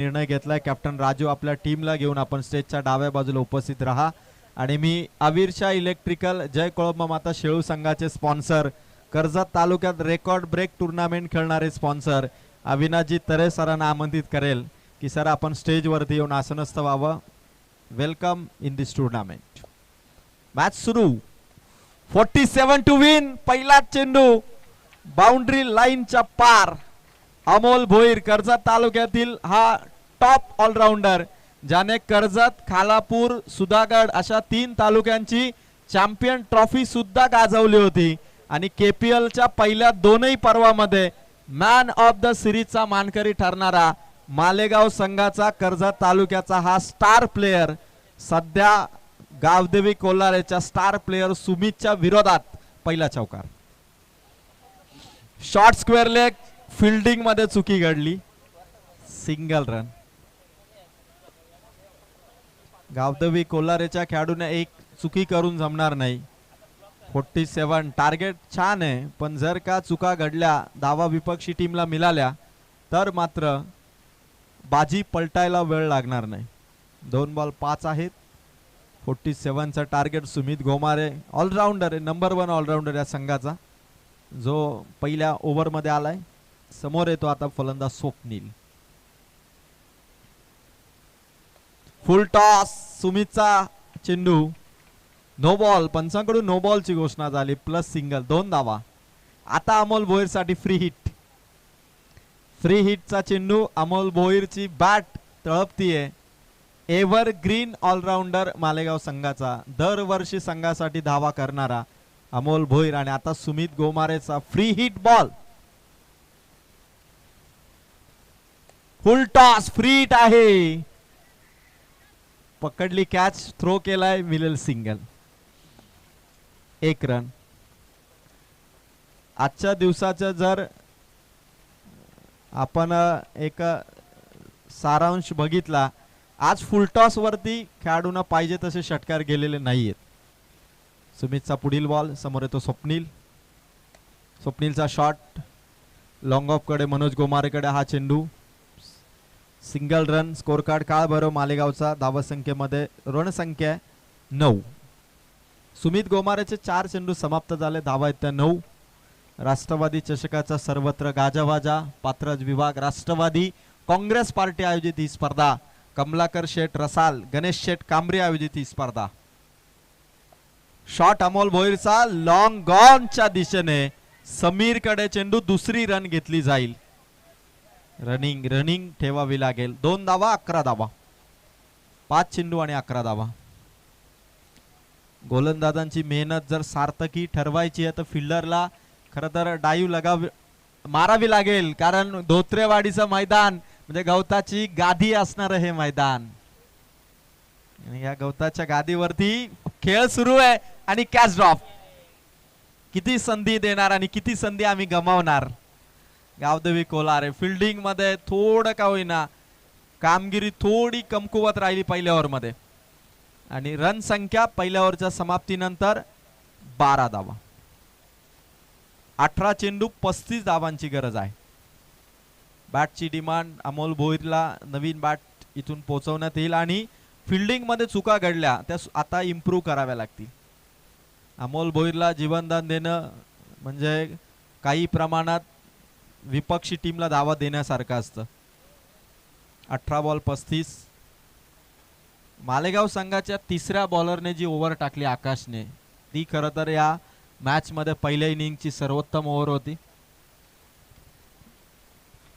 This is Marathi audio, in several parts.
निर्णय घेतलाय. कॅप्टन राजू आपल्या टीमला घेऊन आपण स्टेजच्या डाव्या बाजूला उपस्थित राहा. आणि मी आविरशाह इलेक्ट्रिकल जय कोळंबा माता शेळू संघाचे स्पॉन्सर कर्जत तालुक्यात रेकॉर्ड ब्रेक टुर्नामेंट खेळणारे स्पॉन्सर अविनाजी तरे सरांना आमंत्रित करेल की सर आपण स्टेजवरती येऊन आसनस्थ व्हावं. Welcome in this tournament match सुरू. फोर्टी सेवन टू विन पहिला चेंडू बाउंड्री लाईनच्या पार. अमोल भोईर कर्जत तालुक्यातील हा टॉप ऑलराऊंडर ज्याने कर्जत खालापूर सुधागड अशा तीन तालुक्यांची चॅम्पियन ट्रॉफी सुद्धा गाजवली होती. आणि के पी एलच्या पहिल्या दोनही पर्वामध्ये मॅन ऑफ द सिरीजचा मानकरी ठरणारा मालेगाव संघाचा कर्जत तालुक्याचा हा स्टार प्लेयर सध्या गावदेवी कोल्हारेच्या स्टार प्लेयर सुमितच्या विरोधात पहिला चौकार. शॉर्ट स्क्वेअर लेग फिल्डिंगमध्ये चुकी घडली. सिंगल रन गावदेवी कोल्हारेच्या खेळाडूने एक चुकी करून जमणार नाही. फोर्टी सेवन टार्गेट छान आहे पण जर का चुका घडल्या दावा विपक्षी टीमला मिळाल्या तर मात्र बाजी पलटायला वेळ लागणार नाही. दोन बॉल पाच आहेत. फोर्टी सेवनचं टार्गेट सुमित गोमारे ऑलराऊंडर आहे नंबर वन ऑलराऊंडर या संघाचा. जो पहिल्या ओव्हरमध्ये आलाय. समोर येतो आता फलंदाज स्वप्नील. फुल टॉस सुमितचा चेंडू. नो बॉल पंचांकडून नो बॉलची घोषणा झाली प्लस सिंगल दोन धावा. आता अमोल भोईरसाठी फ्री हिट फ्री हिटचा चेंडू अमोल भोईरची बॅट तळपतीये. एव्हर ग्रीन ऑलराऊंडर मालेगाव संघाचा दरवर्षी संघासाठी धावा करणारा अमोल भोईर आणि आता Sumit गोमारेचा free hit ball full toss free hit आहे. पकडली कॅच थ्रो केलाय मिलेल सिंगल एक रन आजच्या दिवसाचं जर आपण एक सारांश बघितला आज फुल टॉसवरती खेळाडूंना पाहिजे तसे षटकार गेलेले नाहीयेत. सुमितचा पुढील बॉल समोर येतो स्वप्नील. स्वप्नीलचा शॉट लॉंग ऑफकडे मनोज गोमारेकडे हा चेंडू. सिंगल रन स्कोर कार्ड काळ भरो मालेगावचा धावसंख्येमध्ये रणसंख्या नऊ. सुमित गोमारेचे चार चेंडू समाप्त झाले धावा आहेत त्या नऊ. राष्ट्रवादी चषकाचा सर्वत्र गाजावाजा पात्रज विभाग राष्ट्रवादी काँग्रेस पार्टी आयोजित ही स्पर्धा. कमलाकर शेठ रसाल गणेश शेठ कांबरे आयोजित ही स्पर्धा. शॉट अमोल भोईरचा लॉंग गॉनच्या दिशेने समीरकडे चेंडू दुसरी रन घेतली जाईल. रनिंग रनिंग ठेवावी लागेल. दोन धावा अकरा धावा. पाच चेंडू आणि अकरा धावा. गोलंदाजांची मेहनत जर सार्थकी ठरवायची आहे तर फिल्डरला खर तर डाईव लगावी मारावी लागेल. कारण धोत्रेवाडीचं मैदान म्हणजे गवताची गादी असणार हे मैदान. आणि या गवताच्या गादीवरती खेळ सुरू आहे आणि कॅच ड्रॉप किती संधी देणार आणि किती संधी आम्ही गमावणार? गावदेवी कोलारे फिल्डिंगमध्ये थोडं का होईना कामगिरी थोडी कमकुवत राहिली पहिल्या ओव्हरमध्ये आणि रन संख्या पहिल्या ओव्हरच्या समाप्तीनंतर बारा धावा. अठरा चेंडू पस्तीस धावांची गरज आहे. बॅटची डिमांड अमोल भोईरला नवीन बॅट इथून पोहोचवण्यात येईल आणि फिल्डिंगमध्ये चुका घडल्या त्या आता इम्प्रूव्ह कराव्या लागतील. अमोल भोईरला जीवनदान देणं म्हणजे काही प्रमाणात विपक्षी टीमला धावा देण्यासारखं असतं. अठरा बॉल पस्तीस. मालेगाव संघाच्या तिसऱ्या बॉलरने जी ओव्हर टाकली आकाशने ती खरं तर या मॅच मध्ये पहिल्या इनिंगची सर्वोत्तम ओव्हर होती.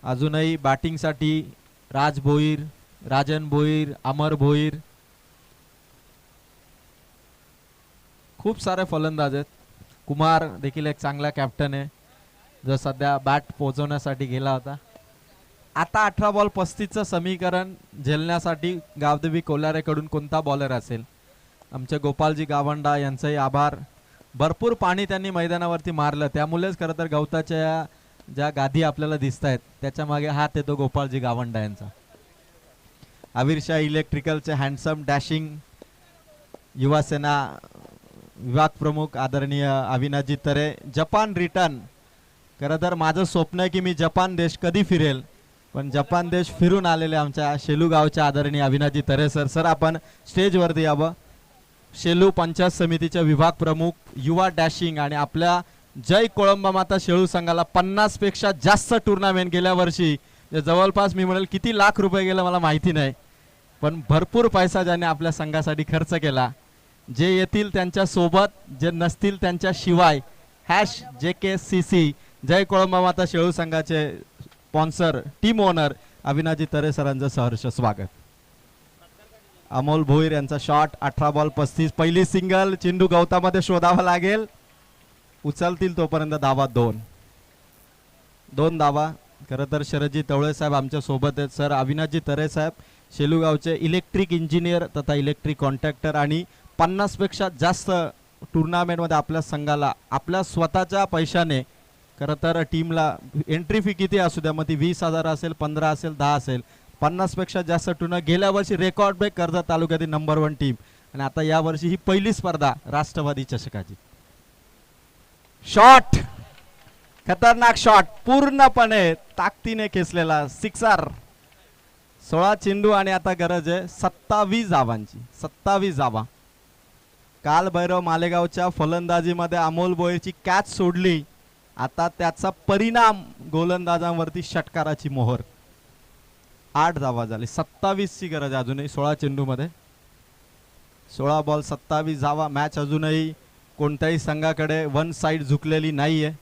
अजूनही बॅटिंगसाठी राज भोईर राजन भोईर अमर भोईर. खूप सारे फलंदाज आहेत. कुमार देखील एक चांगला कॅप्टन आहे. जो सध्या बॅट पोचवण्यासाठी गेला होता. आता अठरा बॉल पस्तीसचं समीकरण झेलण्यासाठी गावदेवी कोल्हारेकडून कोणता बॉलर असेल? आमचे गोपालजी गावंडा यांचंही आभार. भरपूर पाणी त्यांनी मैदानावरती मारलं. त्यामुळेच खरं तर गवताच्या ज्या गादी आपल्याला दिसत आहेत त्याच्यामागे हात येतो गोपालजी गावंडा यांचा. आविरशाह इलेक्ट्रिकलचे हँडसम डॅशिंग युवासेना विभाग प्रमुख आदरणीय अविनाजी तरे. जपान रिटर्न खरं तर माझं स्वप्न आहे की मी जपान देश कधी फिरेल पण जपान देश फिरून आलेले आमच्या शेलू गावच्या आदरणीय अभिनाजी तरे सर. सर आपण स्टेजवरती यावं. शेलू पंचायत समितीच्या विभाग प्रमुख युवा डॅशिंग आणि आपल्या जय कोळंबा माता शेळू संघाला पन्नासपेक्षा जास्त टुर्नामेंट गेल्या वर्षी. जवळपास मी म्हणेल किती लाख रुपये गेलं मला माहिती नाही. पण भरपूर पैसा ज्याने आपल्या संघासाठी खर्च केला. जे येतील त्यांच्यासोबत जे नसतील त्यांच्या शिवाय हॅश जे के सी सी जय कोळंबा माता शेळू संघाचे sponsor team owner Avinaji Tare सरांचं सहर्ष स्वागत. अमोल भोईर यांचा शॉट अठरा बॉल पस्तीस. पहिली सिंगल चेंडू गवतामध्ये शोधावा लागेल. उचलतील तोपर्यंत धावा दोन. दोन धावा खरं तर शरदजी तवळे साहेब आमच्यासोबत आहेत. सर अविनाजी तरे साहेब शेलूगावचे इलेक्ट्रिक इंजिनियर तथा इलेक्ट्रिक कॉन्ट्रॅक्टर आणि पन्नासपेक्षा जास्त टुर्नामेंटमध्ये आपल्या संघाला आपल्या स्वतःच्या पैशाने खरं तर टीमला एंट्री फी किती असू द्या मग ती वीस हजार असेल पंधरा असेल दहा असेल पन्नासपेक्षा जास्त टुर्ना गेल्या वर्षी रेकॉर्ड ब्रेक कर्जत तालुक्यातील नंबर वन टीम आणि आता या वर्षी ही पहिली स्पर्धा राष्ट्रवादी चषकाची. शॉट खतरनाक शॉट पूर्णपणे ताकदीने खेचलेला सिक्सर सोळा चेंडू आणि आता गरज आहे सत्तावीस धावांची. सत्तावीस धावा. काल भैरव मालेगावच्या फलंदाजीमध्ये अमोल बोयरची कॅच सोडली. आता त्याचा परिणाम गोलंदाजांवरती षटकाराची मोहर. आठ धावा झाली. सत्तावीसची गरज अजूनही. सोळा चेंडूमध्ये. सोळा बॉल सत्तावीस धावा मॅच अजूनही कोणत्याही संघाकडे वन साईड झुकलेली नाहीये.